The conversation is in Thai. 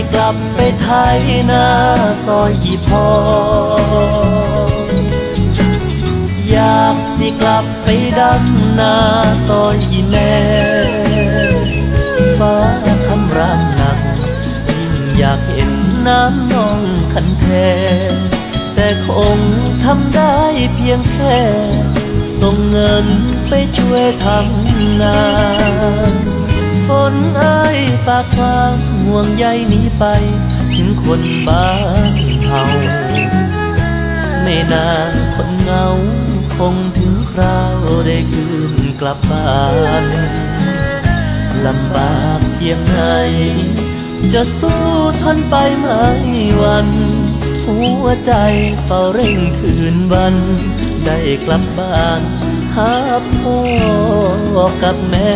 สิกลับไปไทยนาซอยอีพออยากสิกลับไปดำนาซอยอีแม่ฟ้าคำรามหนักยิ่งอยากเห็นน้ำนองคันแทแต่คงทำได้เพียงแค่ส่งเงินไปช่วยทำงานฝนเอ้ยฝากความ ห่วงใยนี้ไป ถึงคนบ้านเฮาไม่นานคนเหงา คงถึงคราวได้คืนกลับบ้านลำบากเพียงไหนจะสู้ทนไปไม่วัน หัวใจเฝ้าเร่งคืนวัน ได้กลับบ้าน หาพ่อกับแม่